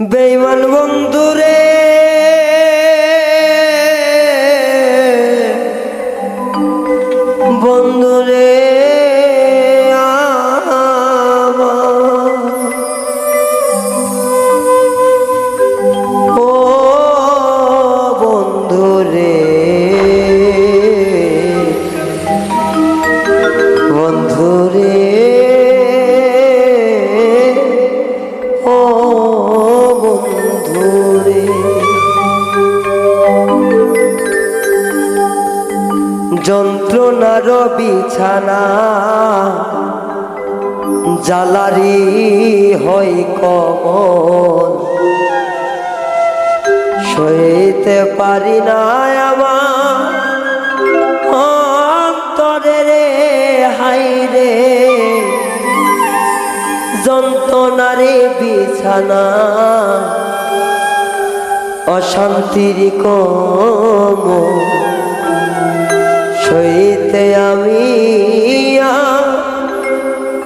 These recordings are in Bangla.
বেইমান বন্ধুরে। রে ও বন্ধুরে। বিছানা জালারি হয় কমল। সইতে পারি না আমার অন্তরে রে, হাই রে। যন্ত্রণারে বিছানা অশান্তির কম সইতে আমি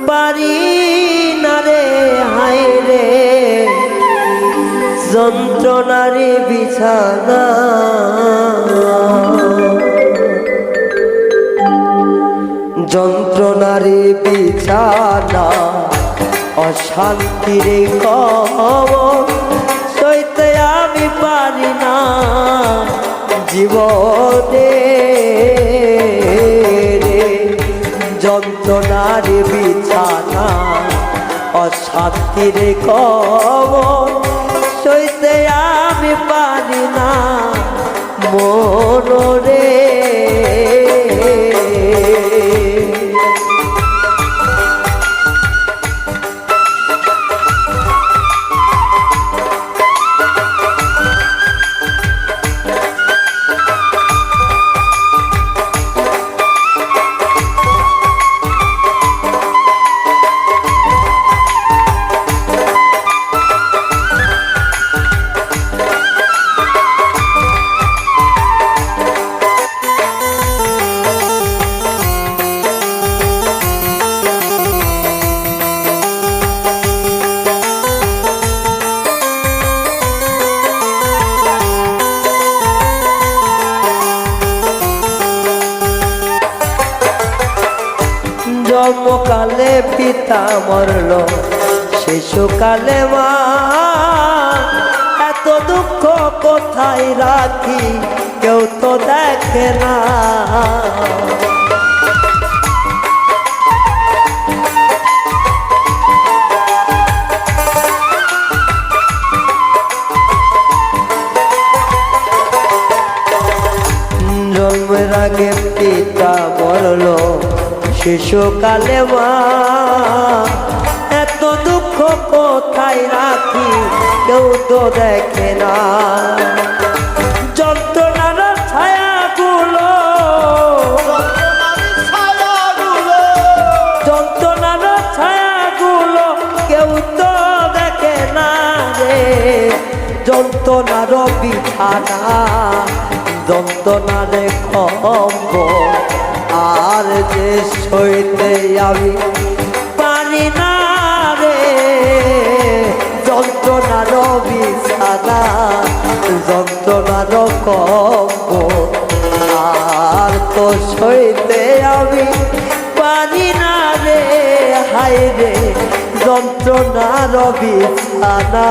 পারি না রে হাই রে। যন্ত্রণারে বিছানা। যন্ত্রণারে বিছানা অশান্তির কম জীবনে রে যন্ত্রণার বিছানা অশান্তির কব সইতে আমি পারি না। মনরে পিতা মরল শিশুকালে মা, এত দুঃখ কোথায় রাখি, কেউ তো দেখে না। জন্মের আগে পিতা মরল শিশুকালে মা, এত দুঃখ কোথায় রাখি? কেউ তো দেখে না। যন্ত্রণার ছায়াগুলো যন্ত্রণার ছায়াগুলো কেউ তো দেখে না রে। যন্ত্রণার বিছানা, যন্ত্রণার কম্ব আর যে সইতে আমি পারি না রে। যন্ত্রণার বিছানা যন্ত্রণার কম্ব আর তো সইতে আমি পারি না রে। হাই রে যন্ত্রণার বিছানা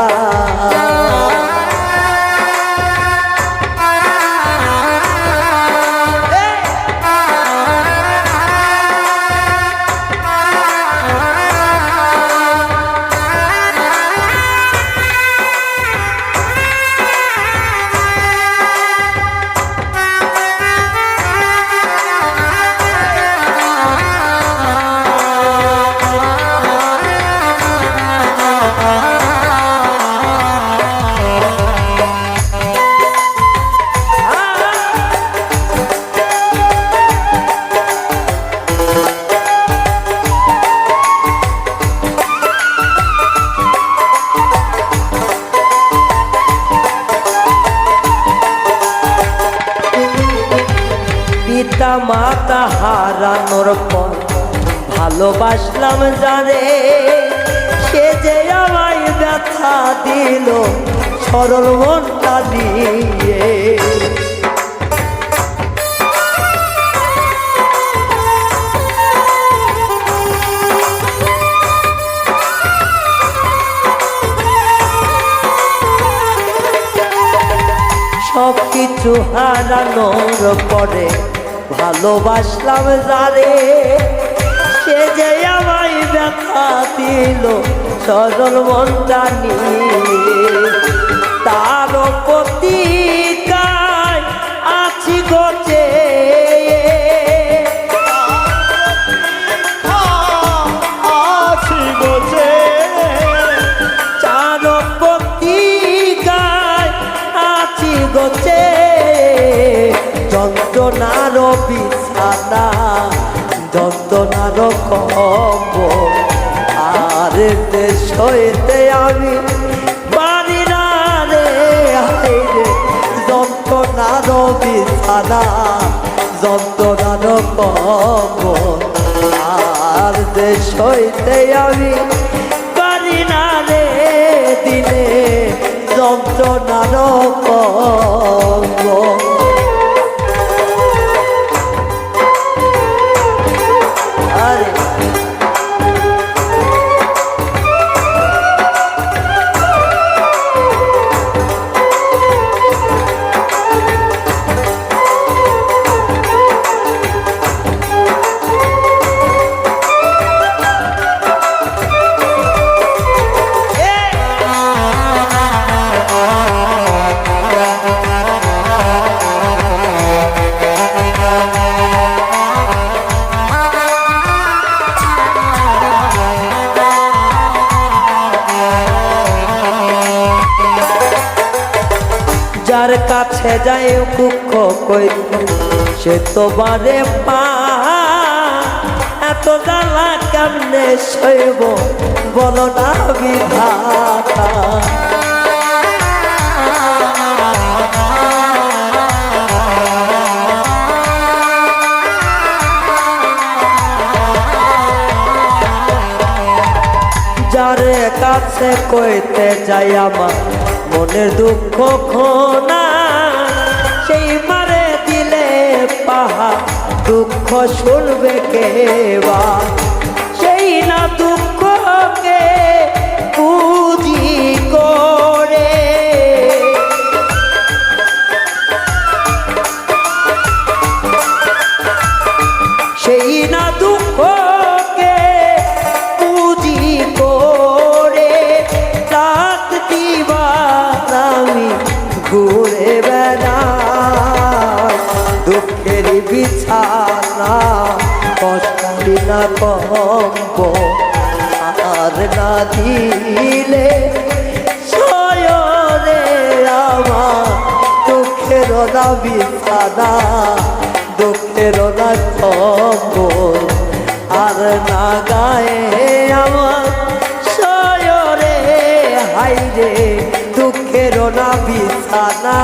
হারানোর পর ভালোবাসলাম জানে সে যে আমায় ব্যথা দিল, সরল মনটা নিয়ে সব কিছু হারানোর পরে ভালোবাসলাম যারে সে যে আমায় ব্যথা দিল সজল মনটা নিয়ে। তার প্রতি আছি গছে কম্ব আর দেশ হইতে আমি বাড়ি না রে, হায় রে। যন্ত্রণার বিছানা যন্ত্রণার কম্ব আর দেশ আমি পারি না রে দিলে যন্ত্রণার কম্ব যার কাছে যায় দুঃখ কইতে সে তো বারে পা, এত জ্বালা কেমনে সইব? বলো না বিধাতা। যারে কাছে কইতে যাই আমার মনের দুঃখ খোনা সেই মারে দিলে পাহা দুঃখ শুনবে কে বিছানা, কষ্টি না কম্প আর না দিলে সয়রে আমার দুঃখের না বিছানা, দুঃখের না কম্বল। আর না গায়ে আমার সয়রে, হাইরে দুঃখের না বিছানা।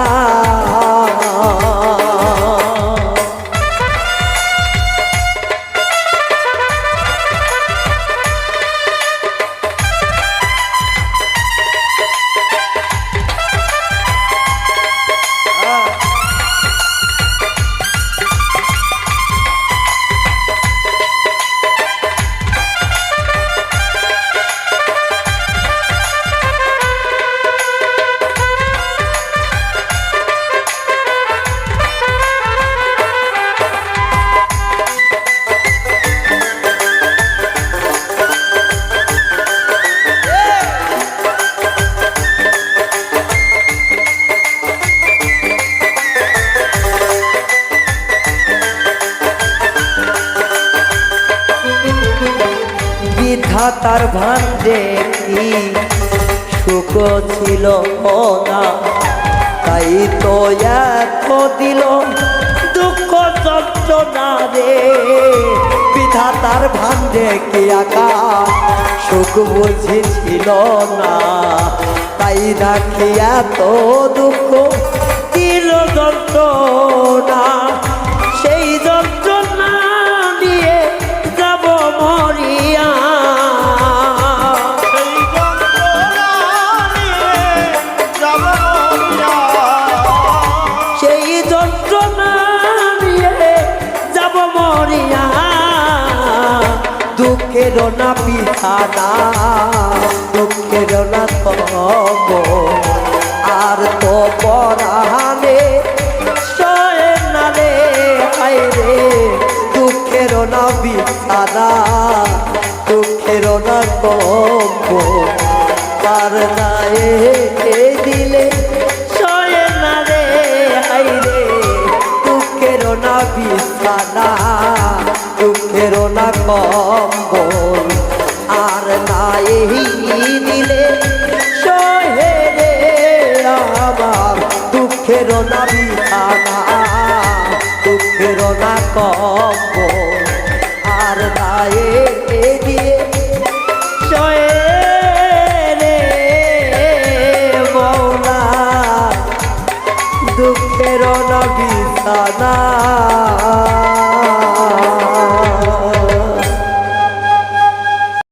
বিধাতার ভান্ডে কি সুখ ছিল না। তাই তো এত দিল দুঃখ যন্ত্রণা রে। বিধাতার ভান্ডে কি আকা, সুখ বুঝেছিল না। তাই নাকি এত দুঃখ দুঃখের না বিছানা দুঃখের না তব। আর তো পরাহানে সয়ে না রে রে, দুঃখের না বিছানা দুঃখের না তব। তার নায়ে দিলে দুঃখের না কম্বল আর নাই দিলে সহে আমার দুঃখের না বিছানা, দুঃখের না কম্বল আর নাই দিয়ে রে মৌলা, দুঃখের না বিছানা।